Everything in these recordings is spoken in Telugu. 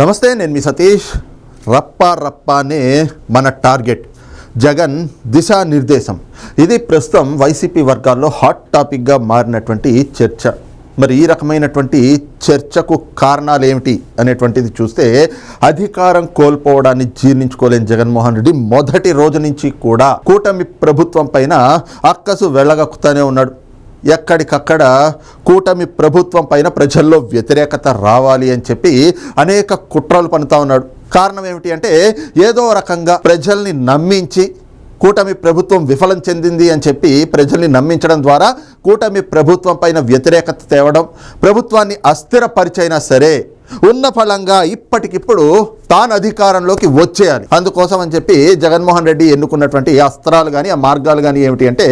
నమస్తే నేను మీ సతీష్. రప్ప రప్పానే మన టార్గెట్. జగన్ దిశానిర్దేశం. ఇది ప్రస్తుతం వైసీపీ వర్గాల్లో హాట్ టాపిక్గా మారినటువంటి చర్చ. మరి ఈ రకమైనటువంటి చర్చకు కారణాలు ఏమిటి అనేటువంటిది చూస్తే అధికారం కోల్పోవడాన్ని జీర్ణించుకోలేని జగన్మోహన్ రెడ్డి మొదటి రోజు నుంచి కూడా కూటమి ప్రభుత్వం పైన అక్కసు వెళ్ళగక్కుతానే ఉన్నాడు. ఎక్కడికక్కడ కూటమి ప్రభుత్వం పైన ప్రజల్లో వ్యతిరేకత రావాలి అని చెప్పి అనేక కుట్రలు పనుతా ఉన్నాడు. కారణం ఏమిటి అంటే ఏదో రకంగా ప్రజల్ని నమ్మించి కూటమి ప్రభుత్వం విఫలం చెందింది అని చెప్పి ప్రజల్ని నమ్మించడం ద్వారా కూటమి ప్రభుత్వం పైన వ్యతిరేకత తేవడం ప్రభుత్వాన్ని అస్థిరపరిచైనా సరే ఉన్న ఫలంగా ఇప్పటికిప్పుడు తాను అధికారంలోకి వచ్చేయాలి. అందుకోసం అని చెప్పి జగన్మోహన్ రెడ్డి ఎన్నుకున్నటువంటి అస్త్రాలు కానీ ఆ మార్గాలు కానీ ఏమిటి అంటే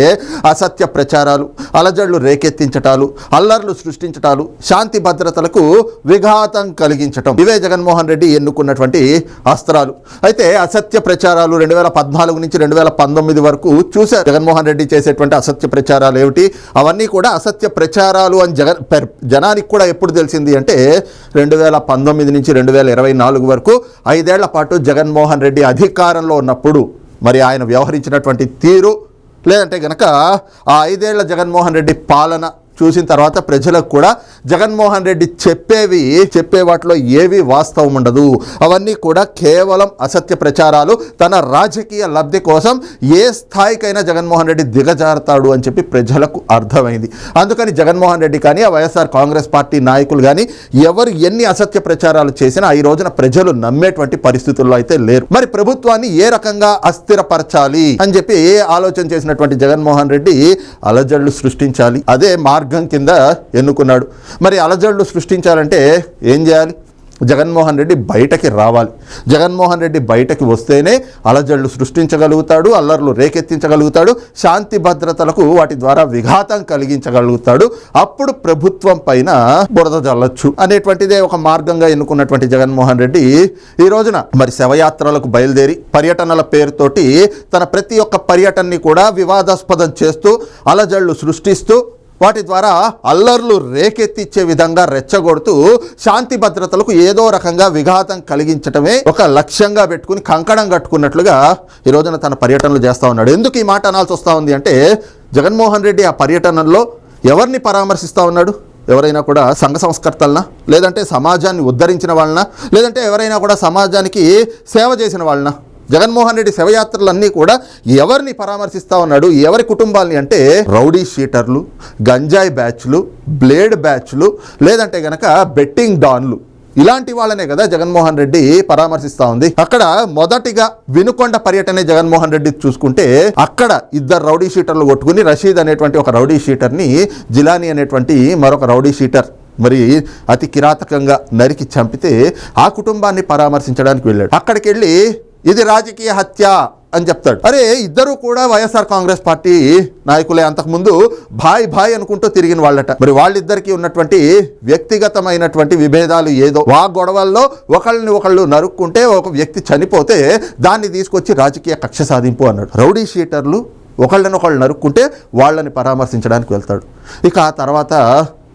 అసత్య ప్రచారాలు అలజడులు రేకెత్తించటాలు అల్లర్లు సృష్టించటాలు శాంతి భద్రతలకు విఘాతం కలిగించటం. ఇవే జగన్మోహన్ రెడ్డి ఎన్నుకున్నటువంటి అస్త్రాలు. అయితే అసత్య ప్రచారాలు రెండు వేల పద్నాలుగు నుంచి రెండు వేల పంతొమ్మిది వరకు చూశారు. జగన్మోహన్ రెడ్డి చేసేటువంటి అసత్య ప్రచారాలు ఏమిటి? అవన్నీ కూడా అసత్య ప్రచారాలు అని జగన్ జనానికి కూడా ఎప్పుడు తెలిసింది అంటే రెండు వేల పంతొమ్మిది నుంచి రెండు వేల ఇరవై నాలుగు వరకు ఐదేళ్ళ పాటు జగన్మోహన్ రెడ్డి అధికారంలో ఉన్నప్పుడు మరి ఆయన వ్యవహరించినటువంటి తీరు లేదంటే గనక ఆ ఐదేళ్ళ జగన్మోహన్ రెడ్డి పాలన చూసిన తర్వాత ప్రజలకు కూడా జగన్మోహన్ రెడ్డి చెప్పేవి చెప్పే వాటిలో ఏవి వాస్తవం ఉండదు. అవన్నీ కూడా కేవలం అసత్య ప్రచారాలు. తన రాజకీయ లబ్ధి కోసం ఏ స్థాయికైనా జగన్మోహన్ రెడ్డి దిగజారుతాడు అని చెప్పి ప్రజలకు అర్థమైంది. అందుకని జగన్మోహన్ రెడ్డి కానీ ఆ వైఎస్ఆర్ కాంగ్రెస్ పార్టీ నాయకులు కానీ ఎవరు ఎన్ని అసత్య ప్రచారాలు చేసినా ఈ రోజున ప్రజలు నమ్మేటువంటి పరిస్థితుల్లో అయితే లేరు. మరి ప్రభుత్వాన్ని ఏ రకంగా అస్థిరపరచాలి అని చెప్పి ఏ ఆలోచన చేసినటువంటి జగన్మోహన్ రెడ్డి అలజడులు సృష్టించాలి. అదే మార్గం మార్గం కింద ఎన్నుకున్నాడు. మరి అలజడులు సృష్టించాలంటే ఏం చేయాలి? జగన్మోహన్ రెడ్డి బయటకి రావాలి. జగన్మోహన్ రెడ్డి బయటకి వస్తేనే అలజడులు సృష్టించగలుగుతాడు అల్లర్లు రేకెత్తించగలుగుతాడు శాంతి భద్రతలకు వాటి ద్వారా విఘాతం కలిగించగలుగుతాడు. అప్పుడు ప్రభుత్వం పైన బురద జల్లొచ్చు అనేటువంటిదే ఒక మార్గంగా ఎన్నుకున్నటువంటి జగన్మోహన్ రెడ్డి ఈ రోజున. మరి శవయాత్రలకు బయలుదేరి పర్యటనల పేరుతోటి తన ప్రతి ఒక్క పర్యటనని కూడా వివాదాస్పదం చేస్తూ అలజడులు సృష్టిస్తూ వాటి ద్వారా అల్లర్లు రేకెత్తిచ్చే విధంగా రెచ్చగొడుతూ శాంతి భద్రతలకు ఏదో రకంగా విఘాతం కలిగించటమే ఒక లక్ష్యంగా పెట్టుకుని కంకణం కట్టుకున్నట్లుగా ఈ రోజున తన పర్యటనలు చేస్తూ ఉన్నాడు. ఎందుకు ఈ మాట అనాల్సి వస్తూ ఉంది అంటే జగన్మోహన్ రెడ్డి ఆ పర్యటనలో ఎవరిని పరామర్శిస్తూ ఉన్నాడు? ఎవరైనా కూడా సంఘ సంస్కర్తలనా? లేదంటే సమాజాన్ని ఉద్ధరించిన వాళ్ళనా? లేదంటే ఎవరైనా కూడా సమాజానికి సేవ చేసిన వాళ్ళనా? జగన్మోహన్ రెడ్డి శవయాత్రలన్నీ కూడా ఎవరిని పరామర్శిస్తా ఉన్నాడు ఎవరి కుటుంబాలని అంటే రౌడీ షీటర్లు గంజాయి బ్యాచ్లు బ్లేడ్ బ్యాచ్లు లేదంటే గనక బెట్టింగ్ డాన్లు. ఇలాంటి వాళ్ళనే కదా జగన్మోహన్ రెడ్డి పరామర్శిస్తా ఉంది. అక్కడ మొదటిగా వినుకొండ పర్యటనే జగన్మోహన్ రెడ్డి చూసుకుంటే అక్కడ ఇద్దరు రౌడీ షీటర్లు కొట్టుకుని రషీద్ అనేటువంటి ఒక రౌడీ షీటర్ని జిలానీ అనేటువంటి మరొక రౌడీ షీటర్ మరి అతి కిరాతకంగా నరికి చంపితే ఆ కుటుంబాన్ని పరామర్శించడానికి వెళ్ళాడు. అక్కడికి వెళ్ళి ఇది రాజకీయ హత్య అని చెప్తాడు. అరే ఇద్దరు కూడా వైఎస్ఆర్ కాంగ్రెస్ పార్టీ నాయకులే. అంతకుముందు భాయ్ భాయ్ అనుకుంటూ తిరిగిన వాళ్ళట. మరి వాళ్ళిద్దరికీ ఉన్నటువంటి వ్యక్తిగతమైనటువంటి విభేదాలు ఏదో. ఆ గొడవల్లో ఒకళ్ళని ఒకళ్ళు నరుక్కుంటే ఒక వ్యక్తి చనిపోతే దాన్ని తీసుకొచ్చి రాజకీయ కక్ష సాధింపు అన్నాడు. రౌడీ షీటర్లు ఒకళ్ళని ఒకళ్ళు నరుక్కుంటే వాళ్ళని పరామర్శించడానికి వెళ్తాడు. ఇక ఆ తర్వాత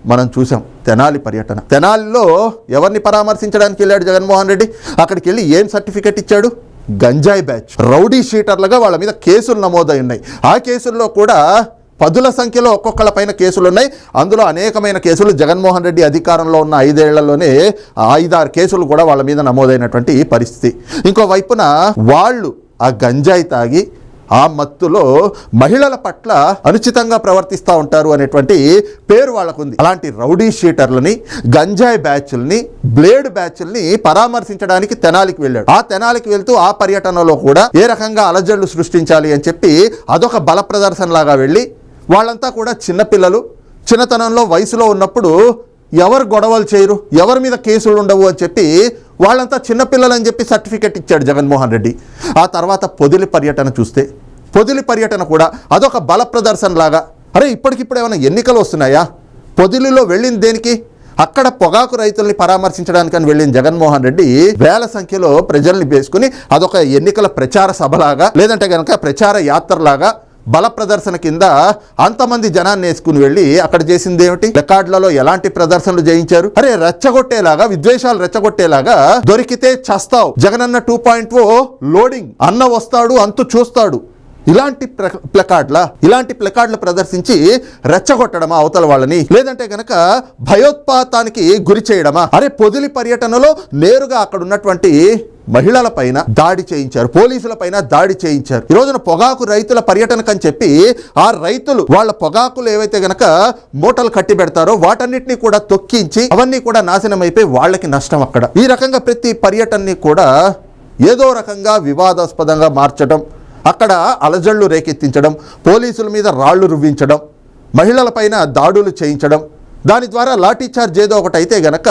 మనం చూసాం తెనాలి పర్యటన. తెనాలిలో ఎవరిని పరామర్శించడానికి వెళ్ళాడు జగన్మోహన్ రెడ్డి? అక్కడికి వెళ్ళి ఏం సర్టిఫికెట్ ఇచ్చాడు? గంజాయి బ్యాచ్. రౌడీ షీటర్లుగా వాళ్ళ మీద కేసులు నమోదై ఉన్నాయి ఆ కేసుల్లో కూడా పదుల సంఖ్యలో ఒక్కొక్కళ్ళ పైన కేసులు ఉన్నాయి అందులో అనేకమైన కేసులు జగన్మోహన్ రెడ్డి అధికారంలో ఉన్న ఐదేళ్ళలోనే ఐదారు కేసులు కూడా వాళ్ళ మీద నమోదైనటువంటి పరిస్థితి. ఇంకో వైపున వాళ్ళు ఆ గంజాయి తాగి ఆ మత్తులో మహిళల పట్ల అనుచితంగా ప్రవర్తిస్తూ ఉంటారు అనేటువంటి పేరు వాళ్ళకుంది. అలాంటి రౌడీ షీటర్లని గంజాయి బ్యాచ్ల్ని బ్లేడ్ బ్యాచ్ల్ని పరామర్శించడానికి తెనాలికి వెళ్ళాడు. ఆ తెనాలికి వెళ్తూ ఆ పర్యటనలో కూడా ఏ రకంగా అలజడులు సృష్టించాలి అని చెప్పి అదొక బల ప్రదర్శనలాగా వెళ్ళి వాళ్ళంతా కూడా చిన్నపిల్లలు చిన్నతనంలో వయసులో ఉన్నప్పుడు ఎవరు గొడవలు చేయరు ఎవరి మీద కేసులు ఉండవు అని చెప్పి వాళ్ళంతా చిన్నపిల్లలని చెప్పి సర్టిఫికెట్ ఇచ్చాడు జగన్మోహన్ రెడ్డి. ఆ తర్వాత పొదిలి పర్యటన చూస్తే పొదిలి పర్యటన కూడా అదొక బల లాగా. అరే ఇప్పటికిప్పుడు ఏమైనా ఎన్నికలు వస్తున్నాయా? పొదిలిలో వెళ్ళింది దేనికి? అక్కడ పొగాకు రైతుల్ని పరామర్శించడానికని వెళ్ళిన జగన్మోహన్ రెడ్డి. వేల సంఖ్యలో ప్రజల్ని వేసుకుని అదొక ఎన్నికల ప్రచార సభలాగా లేదంటే కనుక ప్రచార యాత్రలాగా బల ప్రదర్శన కింద అంతమంది జనాన్ని వేసుకుని వెళ్ళి అక్కడ చేసింది ఏమిటి? రికార్డులలో ఎలాంటి ప్రదర్శనలు చేయించారు అరే రెచ్చగొట్టేలాగా విద్వేషాలు రెచ్చగొట్టేలాగా దొరికితే చస్తావు. జగనన్న టూ పాయింట్ ఓ లోడింగ్. అన్న వస్తాడు అంతు చూస్తాడు. ఇలాంటి ప్ర- ప్లకార్డ్ల ఇలాంటి ప్లకార్డులు ప్రదర్శించి రెచ్చగొట్టడమా అవతల వాళ్ళని? లేదంటే గనక భయోత్పాతానికి గురి చేయడమా? అరే పొదిలి పర్యటనలో నేరుగా అక్కడ ఉన్నటువంటి మహిళల పైన దాడి చేయించారు పోలీసుల పైన దాడి చేయించారు. ఈ రోజున పొగాకు రైతుల పర్యటనకు అని చెప్పి ఆ రైతులు వాళ్ళ పొగాకులు ఏవైతే గనక మూటలు కట్టి పెడతారో వాటన్నిటిని కూడా తొక్కించి అవన్నీ కూడా నాశనం అయిపోయి వాళ్ళకి నష్టం అక్కడ. ఈ రకంగా ప్రతి పర్యటనని కూడా ఏదో రకంగా వివాదాస్పదంగా మార్చడం అక్కడ అలజళ్ళు రేకెత్తించడం పోలీసుల మీద రాళ్ళు రువ్వించడం మహిళలపైన దాడులు చేయించడం. దాని ద్వారా లాఠీచార్జ్ ఏదో ఒకటి అయితే గనక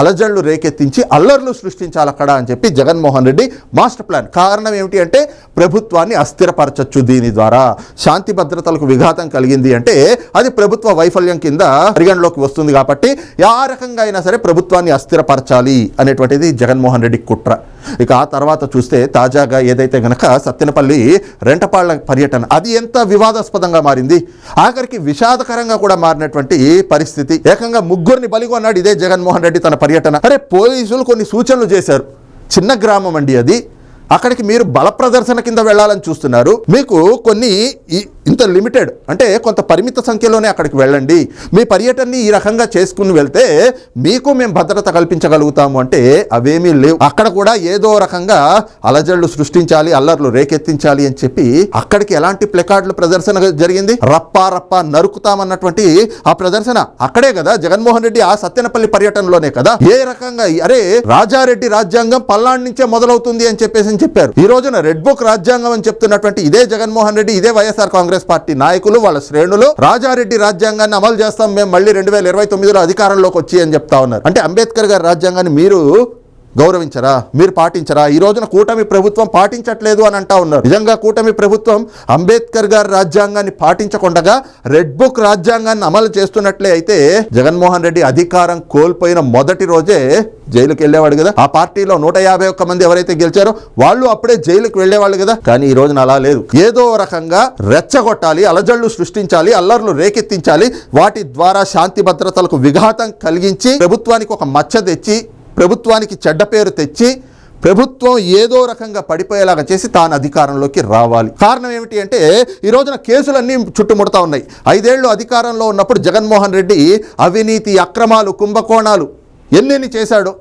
అలజళ్ళు రేకెత్తించి అల్లర్లు సృష్టించాలి అక్కడ అని చెప్పి జగన్మోహన్ రెడ్డి మాస్టర్ ప్లాన్. కారణం ఏమిటి అంటే ప్రభుత్వాన్ని అస్థిరపరచచ్చు దీని ద్వారా. శాంతి భద్రతలకు విఘాతం కలిగింది అంటే అది ప్రభుత్వ వైఫల్యం కింద పరిగణలోకి వస్తుంది కాబట్టి ఆ రకంగా అయినా సరే ప్రభుత్వాన్ని అస్థిరపరచాలి అనేటువంటిది జగన్మోహన్ రెడ్డి కుట్ర. ఇక ఆ తర్వాత చూస్తే తాజాగా ఏదైతే గనక సత్తెనపల్లి రెంటపాళ్ళ పర్యటన అది ఎంత వివాదాస్పదంగా మారింది. ఆఖరికి విషాదకరంగా కూడా మారినటువంటి పరిస్థితి. ఏకంగా ముగ్గురిని బలిగొన్నాడు ఇదే జగన్మోహన్ రెడ్డి తన పర్యటన. అరే పోలీసులు కొన్ని సూచనలు చేశారు. చిన్న గ్రామం అండి అది. అక్కడికి మీరు బల ప్రదర్శన కింద వెళ్ళాలని చూస్తున్నారు. మీకు కొన్ని ఈ- ఇంత లిమిటెడ్ అంటే కొంత పరిమిత సంఖ్యలోనే అక్కడికి వెళ్ళండి. మీ పర్యటనని ఈ రకంగా చేసుకుని వెళ్తే మీకు మేము భద్రత కల్పించగలుగుతాము అంటే అవేమీ లేవు. అక్కడ కూడా ఏదో రకంగా అలజడులు సృష్టించాలి అల్లర్లు రేకెత్తించాలి అని చెప్పి అక్కడికి ఎలాంటి ప్లెకార్డులు ప్రదర్శన జరిగింది? రప్పా రప్పా నరుకుతామన్నటువంటి ఆ ప్రదర్శన అక్కడే కదా? జగన్మోహన్ రెడ్డి ఆ సత్యనపల్లి పర్యటనలోనే కదా? ఏ రకంగా అరే రాజారెడ్డి రాజ్యాంగం పల్నాడు నుంచే మొదలవుతుంది అని చెప్పేసి అని చెప్పారు. ఈ రోజున రెడ్ బుక్ రాజ్యాంగం అని చెప్తున్నటువంటి ఇదే జగన్మోహన్ రెడ్డి ఇదే వైఎస్ఆర్ కాంగ్రెస్ పార్టీ నాయకులు వాళ్ళ శ్రేణులు రాజారెడ్డి రాజ్యాంగాన్ని అమలు చేస్తాం మేము మళ్ళీ రెండు వేల ఇరవై తొమ్మిదిలో అధికారంలోకి వచ్చి అని చెప్తా ఉన్నారు. అంటే అంబేద్కర్ గారి రాజ్యాంగాన్ని మీరు గౌరవించరా? మీరు పాటించరా? ఈ రోజున కూటమి ప్రభుత్వం పాటించట్లేదు అని అంటా ఉన్నారు. నిజంగా కూటమి ప్రభుత్వం అంబేద్కర్ గారి రాజ్యాంగాన్ని పాటించకుండా రెడ్ బుక్ రాజ్యాంగాన్ని అమలు చేస్తున్నట్లే అయితే జగన్మోహన్ రెడ్డి అధికారం కోల్పోయిన మొదటి రోజే జైలుకి వెళ్ళేవాడు కదా. ఆ పార్టీలో నూట యాభై ఒక్క మంది ఎవరైతే గెలిచారో వాళ్ళు అప్పుడే జైలుకి వెళ్ళేవాళ్ళు కదా. కానీ ఈ రోజున అలా లేదు. ఏదో రకంగా రెచ్చగొట్టాలి అలజళ్ళు సృష్టించాలి అల్లర్లు రేకెత్తించాలి వాటి ద్వారా శాంతి భద్రతలకు విఘాతం కలిగించి ప్రభుత్వానికి ఒక మచ్చ తెచ్చి ప్రభుత్వానికి చెడ్డ పేరు తెచ్చి ప్రభుత్వం ఏదో రకంగా పడిపోయేలాగా చేసి తాను అధికారంలోకి రావాలి. కారణం ఏమిటి అంటే ఈ రోజున కేసులన్నీ చుట్టుముడతా ఉన్నాయి. ఐదేళ్ళు అధికారంలో ఉన్నప్పుడు జగన్మోహన్ రెడ్డి అవినీతి అక్రమాలు కుంభకోణాలు ఎన్నెన్ని చేశాడో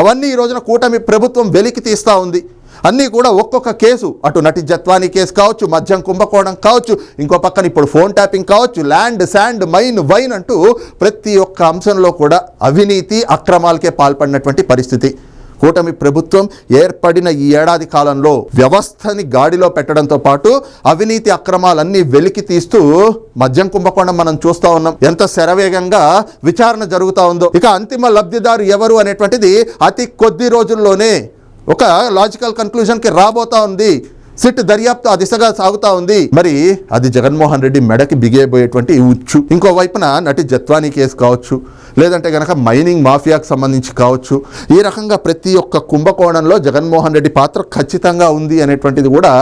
అవన్నీ ఈ రోజున కూటమి ప్రభుత్వం వెలికి తీస్తూ ఉంది. అన్నీ కూడా ఒక్కొక్క కేసు. అటు నటి జత్వానీ కేసు కావచ్చు మద్యం కుంభకోణం కావచ్చు ఇంకో పక్కన ఇప్పుడు ఫోన్ ట్యాపింగ్ కావచ్చు ల్యాండ్ శాండ్ మైన్ వైన్ అంటూ ప్రతి ఒక్క అంశంలో కూడా అవినీతి అక్రమాలకే పాల్పడినటువంటి పరిస్థితి. కూటమి ప్రభుత్వం ఏర్పడిన ఈ ఏడాది కాలంలో వ్యవస్థని గాడిలో పెట్టడంతో పాటు అవినీతి అక్రమాలన్నీ వెలికి తీస్తూ మద్యం కుంభకోణం మనం చూస్తా ఉన్నాం. ఎంత శరవేగంగా విచారణ జరుగుతూ ఉందో. ఇక అంతిమ లబ్ధిదారు ఎవరు అనేటువంటిది అతి కొద్ది రోజుల్లోనే ఒక లాజికల్ కన్క్లూజన్కి రాబోతా ఉంది. సిట్ దర్యాప్తు ఆ దిశగా సాగుతా ఉంది. మరి అది జగన్మోహన్ రెడ్డి మెడకి బిగేయబోయేటువంటి ఉచ్చు. ఇంకో వైపున నటి జత్వానీ కేసు కావచ్చు లేదంటే గనక మైనింగ్ మాఫియాకు సంబంధించి కావచ్చు. ఈ రకంగా ప్రతి ఒక్క కుంభకోణంలో జగన్మోహన్ రెడ్డి పాత్ర ఖచ్చితంగా ఉంది అనేటువంటిది కూడా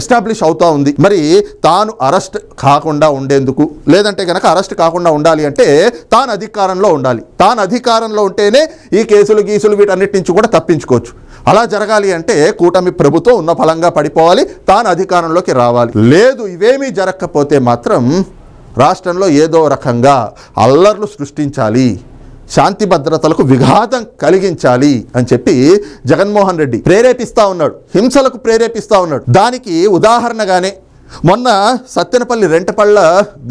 ఎస్టాబ్లిష్ అవుతా ఉంది. మరి తాను అరెస్ట్ కాకుండా ఉండేందుకు లేదంటే గనక అరెస్ట్ కాకుండా ఉండాలి అంటే తాను అధికారంలో ఉండాలి. తాను అధికారంలో ఉంటేనే ఈ కేసులు గీసులు వీటన్నిటి నుంచి కూడా తప్పించుకోవచ్చు. అలా జరగాలి అంటే కూటమి ప్రభుత్వం ఉన్న ఫలంగా పడిపోవాలి తాను అధికారంలోకి రావాలి. లేదు ఇవేమీ జరగకపోతే మాత్రం రాష్ట్రంలో ఏదో రకంగా అల్లర్లు సృష్టించాలి శాంతి భద్రతలకు విఘాతం కలిగించాలి అని చెప్పి జగన్మోహన్ రెడ్డి ప్రేరేపిస్తా ఉన్నాడు. హింసలకు ప్రేరేపిస్తూ ఉన్నాడు. దానికి ఉదాహరణగానే మొన్న సత్తెనపల్లి రెంటపళ్ళ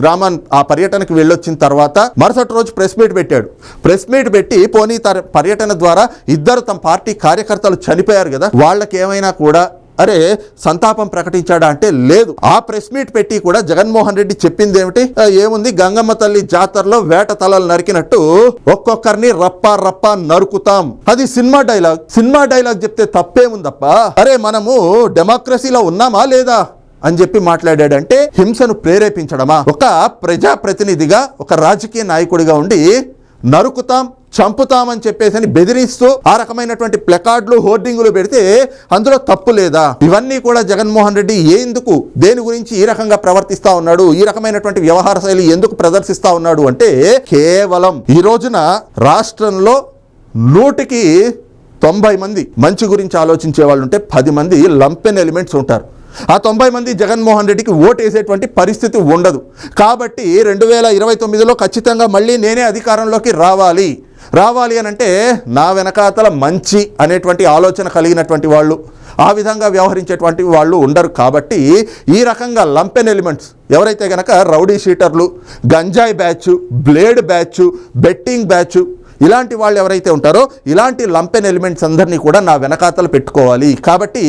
గ్రామం ఆ పర్యటనకు వెళ్ళొచ్చిన తర్వాత మరుసటి రోజు ప్రెస్ మీట్ పెట్టాడు. ప్రెస్ మీట్ పెట్టి పోనీ తర పర్యటన ద్వారా ఇద్దరు తమ పార్టీ కార్యకర్తలు చనిపోయారు కదా వాళ్ళకి ఏమైనా కూడా అరే సంతాపం ప్రకటించాడా అంటే లేదు. ఆ ప్రెస్ మీట్ పెట్టి కూడా జగన్మోహన్ రెడ్డి చెప్పింది ఏమిటి ఏముంది? గంగమ్మ తల్లి జాతరలో వేట తలలు నరికినట్టు ఒక్కొక్కరిని రప్పా రప్పా నరుకుతాం. అది సినిమా డైలాగ్. సినిమా డైలాగ్ చెప్తే తప్పేముందప్ప? అరే మనము డెమోక్రసీలో ఉన్నామా లేదా? అని చెప్పి మాట్లాడాడంటే హింసను ప్రేరేపించడమా? ఒక ప్రజా ప్రతినిధిగా ఒక రాజకీయ నాయకుడిగా ఉండి నరుకుతాం చంపుతామని చెప్పేసి అని బెదిరిస్తూ ఆ రకమైనటువంటి ప్లకార్డులు హోర్డింగులు పెడితే అందులో తప్పు లేదా? ఇవన్నీ కూడా జగన్మోహన్ రెడ్డి ఎందుకు దేని గురించి ఈ రకంగా ప్రవర్తిస్తా ఉన్నాడు ఈ రకమైనటువంటి వ్యవహార శైలి ఎందుకు ప్రదర్శిస్తా ఉన్నాడు అంటే కేవలం ఈ రోజున రాష్ట్రంలో నూటికి తొంభై మంది మంచి గురించి ఆలోచించే వాళ్ళు ఉంటే పది మంది లంపెన్ ఎలిమెంట్స్ ఉంటారు. ఆ తొంభై మంది జగన్మోహన్ రెడ్డికి ఓటు వేసేటువంటి పరిస్థితి ఉండదు. కాబట్టి రెండు వేల ఇరవై తొమ్మిదిలో ఖచ్చితంగా మళ్ళీ నేనే అధికారంలోకి రావాలి. రావాలి అని అంటే నా వెనకాతల మంచి అనేటువంటి ఆలోచన కలిగినటువంటి వాళ్ళు ఆ విధంగా వ్యవహరించేటువంటి వాళ్ళు ఉండరు. కాబట్టి ఈ రకంగా లంపెన్ ఎలిమెంట్స్ ఎవరైతే గనక రౌడీ షీటర్లు గంజాయి batch blade batch betting batch ఇలాంటి వాళ్ళు ఎవరైతే ఉంటారో ఇలాంటి లంపెన్ ఎలిమెంట్స్ అందరినీ కూడా నా వెనకాతలు పెట్టుకోవాలి. కాబట్టి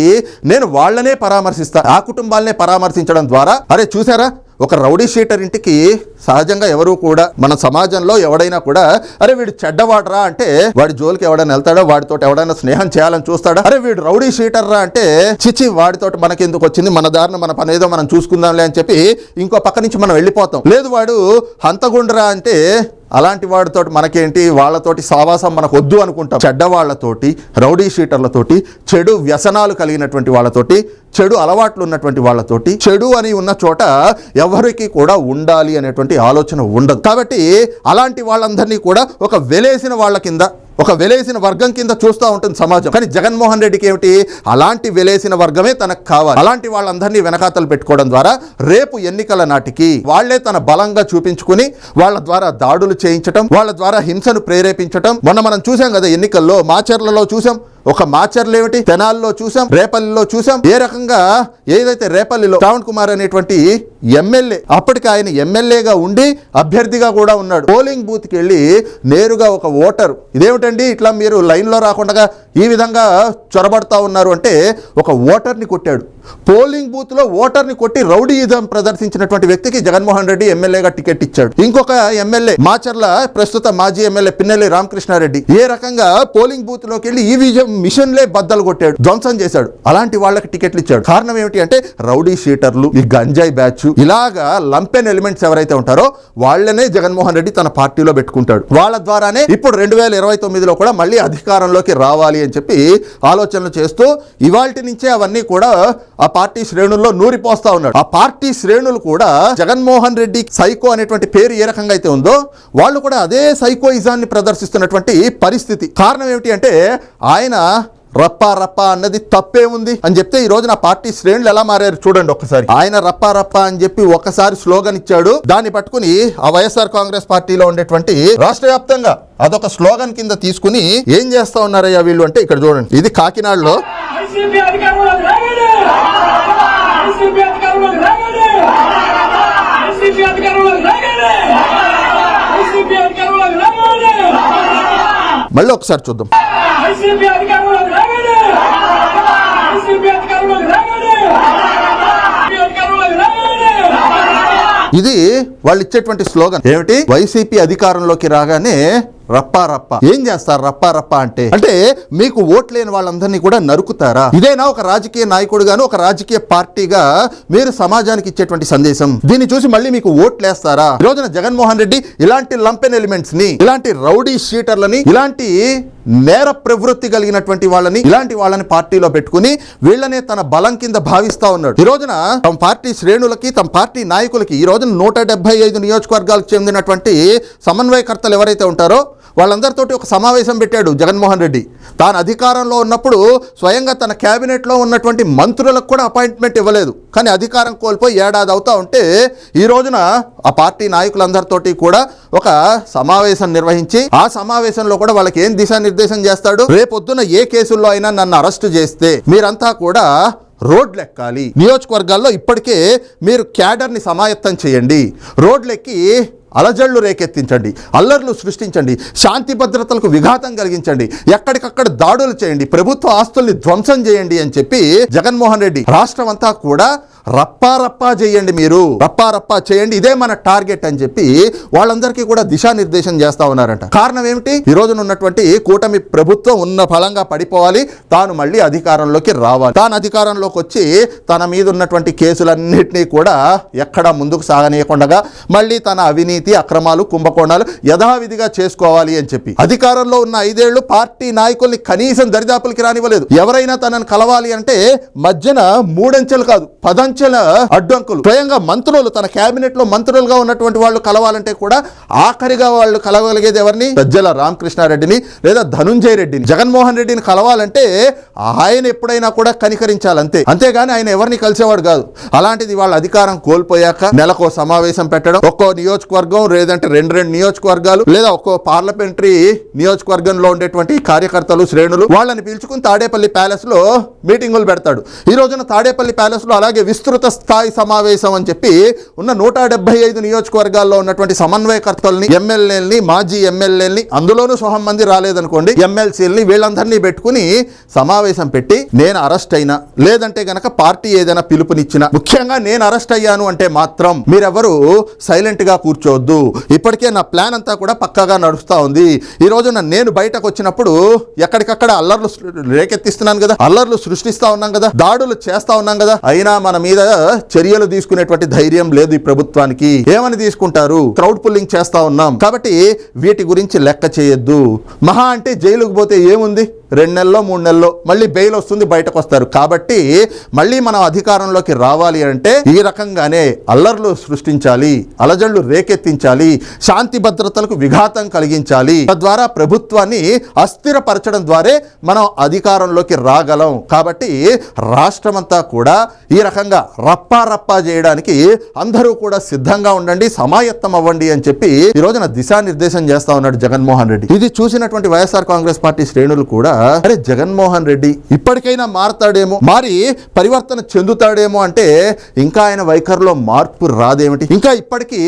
నేను వాళ్ళనే పరామర్శిస్తా ఆ కుటుంబాలనే పరామర్శించడం ద్వారా. అరే చూసారా? ఒక రౌడీ షీటర్ ఇంటికి సహజంగా ఎవరు కూడా మన సమాజంలో ఎవడైనా కూడా అరే వీడు చెడ్డవాడరా అంటే వాడి జోలికి ఎవడైనా వెళ్తాడో? వాడితో ఎవడైనా స్నేహం చేయాలని చూస్తాడా? అరే వీడు రౌడీ షీటర్ రా అంటే చిచి వాడితో మనకెందుకు వచ్చింది? మన దారిన మన పని ఏదో మనం చూసుకుందాంలే అని చెప్పి ఇంకో పక్క నుంచి మనం వెళ్ళిపోతాం. లేదు వాడు హంతగుండ్రా అంటే అలాంటి వాడితో మనకేంటి? వాళ్ళతోటి సావాసం మనకు వద్దు అనుకుంటాం. చెడ్డ వాళ్ళతోటి రౌడీ షీటర్లతోటి చెడు వ్యసనాలు కలిగినటువంటి వాళ్ళతోటి చెడు అలవాట్లు ఉన్నటువంటి వాళ్ళతోటి చెడు అని ఉన్న చోట ఎవరికి కూడా ఉండాలి అనేటువంటి ఆలోచన ఉండదు. కాబట్టి అలాంటి వాళ్ళందరినీ కూడా ఒక వెలేసిన వాళ్ళ కింద ఒక వెలేసిన వర్గం కింద చూస్తూ ఉంటుంది సమాజం. కానీ జగన్మోహన్ రెడ్డికి ఏమిటి? అలాంటి వెలేసిన వర్గమే తనకు కావాలి. అలాంటి వాళ్ళందరినీ వెనకాతలు పెట్టుకోవడం ద్వారా రేపు ఎన్నికల నాటికి వాళ్ళే తన బలంగా చూపించుకుని వాళ్ళ ద్వారా దాడులు చేయించటం వాళ్ళ ద్వారా హింసను ప్రేరేపించటం. మొన్న మనం చూసాం కదా ఎన్నికల్లో మాచర్లలో చూసాం ఒక మాచర్లు ఏమిటి తెనాల్లో చూసాం రేపల్లిలో చూసాం ఏ రకంగా? ఏదైతే రేపల్లిలో శ్రావణ్ కుమార్ అనేటువంటి ఎమ్మెల్యే అప్పటికి ఆయన ఎమ్మెల్యేగా ఉండి అభ్యర్థిగా కూడా ఉన్నాడు. పోలింగ్ బూత్కి వెళ్ళి నేరుగా ఒక ఓటర్. ఇదేమిటండి? ఇట్లా మీరు లైన్లో రాకుండా ఈ విధంగా చొరబడతా ఉన్నారు అంటే ఒక ఓటర్ని కొట్టాడు. పోలింగ్ బూత్లో ఓటర్ని కొట్టి రౌడీయిజం ప్రదర్శించినటువంటి వ్యక్తికి జగన్మోహన్ రెడ్డి ఎమ్మెల్యేగా టికెట్ ఇచ్చాడు. ఇంకొక ఎమ్మెల్యే మాచర్ల ప్రస్తుత మాజీ ఎమ్మెల్యే పిన్నెల్లి రామకృష్ణారెడ్డి ఏ రకంగా పోలింగ్ బూత్లోకి వెళ్ళి ఈవీఎం మిషన్లే బద్దలు కొట్టాడు ధ్వంసం చేశాడు. అలాంటి వాళ్ళకి టికెట్లు ఇచ్చాడు. కారణం ఏమిటి అంటే రౌడీ షీటర్లు ఈ గంజాయి బ్యాచ్ ఇలాగా లంపెన్ ఎలిమెంట్స్ ఎవరైతే ఉంటారో వాళ్ళనే జగన్మోహన్ రెడ్డి తన పార్టీలో పెట్టుకుంటాడు. వాళ్ళ ద్వారానే ఇప్పుడు రెండు వేల ఇరవై తొమ్మిదిలో కూడా మళ్ళీ అధికారంలోకి రావాలి అని చెప్పి ఆలోచనలు చేస్తూ ఇవాల్టి నుంచే అవన్నీ కూడా ఆ పార్టీ శ్రేణుల్లో నూరిపోస్తా ఉన్నాడు. ఆ పార్టీ శ్రేణులు కూడా జగన్మోహన్ రెడ్డి సైకో అనేటువంటి పేరు ఏ రకంగా అయితే ఉందో వాళ్ళు కూడా అదే సైకోయిజాన్ని ప్రదర్శిస్తున్నటువంటి పరిస్థితి. కారణం ఏమిటి అంటే ఆయన రప్పా రప్పా అన్నది తప్పే ఉంది అని చెప్తే ఈ రోజు నా పార్టీ శ్రేణులు ఎలా మారారు చూడండి ఒక్కసారి. ఆయన రప్పా రప్పా అని చెప్పి ఒకసారి స్లోగన్ ఇచ్చాడు. దాన్ని పట్టుకుని ఆ వైఎస్ఆర్ కాంగ్రెస్ పార్టీలో ఉండేటువంటి రాష్ట్ర వ్యాప్తంగా అదొక స్లోగన్ కింద తీసుకుని ఏం చేస్తా ఉన్నారయ్యా వీళ్ళు అంటే ఇక్కడ చూడండి. ఇది కాకినాడలో వైసీపీ అధికారంలోకి రాగానే వైసీపీ అధికారంలోకి రాగానే వైసీపీ అధికారంలోకి రాగానే వైసీపీ అధికారంలోకి రాగానే మళ్ళీ ఒకసారి చూద్దాం. వైసీపీ అధికారంలోకి రాగానే వైసీపీ అధికారంలోకి రాగానే వైసీపీ అధికారంలోకి రాగానే ఇది వాళ్ళు ఇచ్చేటువంటి స్లోగన్. ఏమిటి? వైసీపీ అధికారంలోకి రాగానే రప్పా రప్ప. ఏం చేస్తారు రప్పా రప్ప అంటే? అంటే మీకు ఓట్లేని వాళ్ళందరినీ కూడా నరుకుతారా? ఇదేనా ఒక రాజకీయ నాయకుడుగాను ఒక రాజకీయ పార్టీగా మీరు సమాజానికి ఇచ్చేటువంటి సందేశం? దీన్ని చూసి మళ్ళీ మీకు ఓట్లేస్తారా ఈ రోజున జగన్మోహన్ రెడ్డి ఇలాంటి లంపెన్ ఎలిమెంట్స్ని ఇలాంటి రౌడీ షీటర్లని ఇలాంటి నేర ప్రవృత్తి కలిగినటువంటి వాళ్ళని ఇలాంటి వాళ్ళని పార్టీలో పెట్టుకుని వీళ్ళనే తన బలం కింద భావిస్తా ఉన్నాడు. ఈ రోజున తమ పార్టీ శ్రేణులకి తమ పార్టీ నాయకులకి ఈ రోజున నూట డెబ్బై ఐదు నియోజకవర్గాలకు చెందినటువంటి సమన్వయకర్తలు ఎవరైతే ఉంటారో వాళ్ళందరితోటి ఒక సమావేశం పెట్టాడు జగన్మోహన్ రెడ్డి. తాను అధికారంలో ఉన్నప్పుడు స్వయంగా తన క్యాబినెట్లో ఉన్నటువంటి మంత్రులకు కూడా అపాయింట్మెంట్ ఇవ్వలేదు. కానీ అధికారం కోల్పోయి ఏడాది అవుతా ఉంటే ఈ రోజున ఆ పార్టీ నాయకులందరితోటి కూడా ఒక సమావేశం నిర్వహించి ఆ సమావేశంలో కూడా వాళ్ళకి ఏం దిశానిర్దేశం చేస్తాడు? రేపొద్దున ఏ కేసుల్లో అయినా నన్ను అరెస్ట్ చేస్తే మీరంతా కూడా రోడ్లు ఎక్కాలి నియోజకవర్గాల్లో ఇప్పటికే మీరు క్యాడర్ని సమాయత్తం చేయండి. రోడ్లెక్కి అలజళ్ళు రేకెత్తించండి అల్లర్లు సృష్టించండి శాంతి భద్రతలకు విఘాతం కలిగించండి ఎక్కడికక్కడ దాడులు చేయండి ప్రభుత్వ ఆస్తుల్ని ధ్వంసం చేయండి అని చెప్పి జగన్మోహన్ రెడ్డి రాష్ట్రం అంతా కూడా రప్పా రప్పా చేయండి మీరు. రప్పా రప్పా చేయండి ఇదే మన టార్గెట్ అని చెప్పి వాళ్ళందరికీ కూడా దిశానిర్దేశం చేస్తా ఉన్నారంట. కారణం ఏమిటి? ఈ రోజున ఉన్నటువంటి కూటమి ప్రభుత్వం ఉన్న ఫలంగా పడిపోవాలి తాను మళ్ళీ అధికారంలోకి రావాలి. తాను అధికారంలోకి వచ్చి తన మీద ఉన్నటువంటి కేసులన్నింటినీ కూడా ఎక్కడా ముందుకు సాగనీయకుండా మళ్ళీ తన అవినీతి అవినీతి అక్రమాలు కుంభకోణాలు యథావిధిగా చేసుకోవాలి అని చెప్పి. అధికారంలో ఉన్న ఐదేళ్ళు పార్టీ నాయకుల్ని కనీసం దరిదాపులకి రానివ్వలేదు. ఎవరైనా తనని కలవాలి అంటే మధ్యన మూడంచెలు కాదు పదంచెల అడ్డంకులు. స్వయంగా మంత్రులు తన కేబినెట్లో మంత్రులుగా ఉన్నటువంటి వాళ్ళు కలవాలంటే కూడా ఆఖరిగా వాళ్ళు కలవగలిగేది ఎవరిని? సజ్జల రామకృష్ణారెడ్డిని లేదా ధనుంజయ రెడ్డిని. జగన్మోహన్ రెడ్డిని కలవాలంటే ఆయన ఎప్పుడైనా కూడా కనికరించాలి అంతే అంతేగాని ఆయన ఎవరిని కలిసేవాడు కాదు. అలాంటిది వాళ్ళ అధికారం కోల్పోయాక నెలకో సమావేశం పెట్టడం ఒక్కో నియోజకవర్గం లేదంటే రెండు రెండు నియోజకవర్గాలు లేదా ఒక్కో పార్లమెంటరీ నియోజకవర్గంలో ఉండేటువంటి కార్యకర్తలు శ్రేణులు వాళ్ళని పిలుచుకుని తాడేపల్లి ప్యాలెస్లో మీటింగులు పెడతాడు. ఈ రోజున తాడేపల్లి ప్యాలెస్లో అలాగే విస్తృత స్థాయి సమావేశం అని చెప్పి ఉన్న నూట డెబ్బై ఐదు నియోజకవర్గాల్లో ఉన్నటువంటి సమన్వయకర్తల్ని ఎమ్మెల్యేలని మాజీ ఎమ్మెల్యేలని అందులోనూ సొహం మంది రాలేదనుకోండి. ఎమ్మెల్సీలని వీళ్ళందరినీ పెట్టుకుని సమావేశం పెట్టి నేను అరెస్ట్ అయినా లేదంటే గనక పార్టీ ఏదైనా పిలుపునిచ్చిన ముఖ్యంగా నేను అరెస్ట్ అయ్యాను అంటే మాత్రం మీరెవరు సైలెంట్గా కూర్చోవద్దు ఇప్పటికే నా ప్లాన్ అంతా కూడా పక్కాగా నడుస్తూ ఉంది. ఈ రోజున నేను బయటకు వచ్చినప్పుడు ఎక్కడికక్కడ అల్లర్లు రేకెత్తిస్తున్నాను కదా. అల్లర్లు సృష్టిస్తా ఉన్నాం కదా. దాడులు చేస్తా ఉన్నాం కదా. అయినా మన మీద చర్యలు తీసుకునేటువంటి ధైర్యం లేదు ఈ ప్రభుత్వానికి. ఏమని తీసుకుంటారు? క్రౌడ్ పుల్లింగ్ చేస్తా ఉన్నాం. కాబట్టి వీటి గురించి లెక్క చేయొద్దు. మహా అంటే జైలుకు పోతే ఏముంది? రెండు నెలల్లో మూడు నెలల్లో మళ్ళీ బెయిల్ వస్తుంది బయటకు వస్తారు. కాబట్టి మళ్ళీ మనం అధికారంలోకి రావాలి అంటే ఈ రకంగానే అల్లర్లు సృష్టించాలి. అలజడులు రేకెత్తించాలి శాంతి భద్రతలకు విఘాతం కలిగించాలి. తద్వారా ప్రభుత్వాన్ని అస్థిరపరచడం ద్వారే మనం అధికారంలోకి రాగలం. కాబట్టి రాష్ట్రమంతా కూడా ఈ రకంగా రప్పా రప్పా చేయడానికి అందరూ కూడా సిద్ధంగా ఉండండి సమాయత్తం అవ్వండి అని చెప్పి ఈ రోజున దిశానిర్దేశం చేస్తా ఉన్నాడు జగన్మోహన్ రెడ్డి. ఇది చూసినటువంటి వైఎస్ఆర్ కాంగ్రెస్ పార్టీ శ్రేణులు కూడా అరే జగన్మోహన్ రెడ్డి ఇప్పటికైనా మారతాడేమో మారి పరివర్తన చెందుతాడేమో అంటే ఇంకా ఆయన వైఖరిలో మార్పు రాదేమిటి? ఇంకా ఇప్పటికీ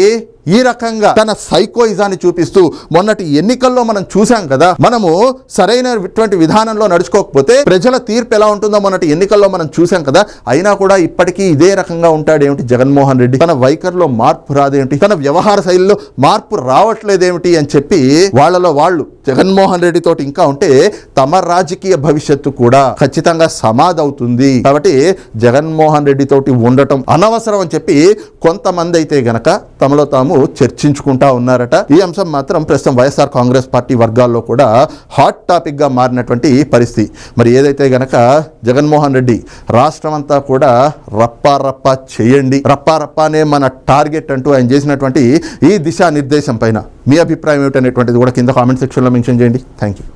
ఈ రకంగా తన సైకోయిజాన్ని చూపిస్తూ మొన్నటి ఎన్నికల్లో మనం చూసాం కదా మనము సరైనటువంటి విధానంలో నడుచుకోకపోతే ప్రజల తీర్పు ఎలా ఉంటుందో మొన్నటి ఎన్నికల్లో మనం చూసాం కదా అయినా కూడా ఇప్పటికీ ఇదే రకంగా ఉంటాడేమిటి జగన్మోహన్ రెడ్డి? తన వైఖరిలో మార్పు రాదేమిటి? తన వ్యవహార శైలిలో మార్పు రావట్లేదేమిటి అని చెప్పి వాళ్ళలో వాళ్ళు జగన్మోహన్ రెడ్డి తోటి ఇంకా ఉంటే తమ రాజకీయ భవిష్యత్తు కూడా ఖచ్చితంగా సమాధవుతుంది. కాబట్టి జగన్మోహన్ రెడ్డి తోటి ఉండటం అనవసరం అని చెప్పి కొంతమంది అయితే గనక తమలో తాము చర్చించుకుంటా ఉన్నారట. ఈ అంశం మాత్రం ప్రస్తుతం వైఎస్ఆర్ కాంగ్రెస్ పార్టీ వర్గాల్లో కూడా హాట్ టాపిక్గా మారినటువంటి పరిస్థితి. మరి ఏదైతే గనక జగన్మోహన్ రెడ్డి రాష్ట్రం అంతా కూడా రప్పా రప్పా చేయండి. రప్పా రప్పానే మన టార్గెట్ అంటూ ఆయన చేసినటువంటి ఈ దిశా నిర్దేశం పైన. మీ అభిప్రాయం ఏమిటనేటువంటిది కూడా కింద కామెంట్ సెక్షన్లో మెన్షన్ చేయండి. Thank you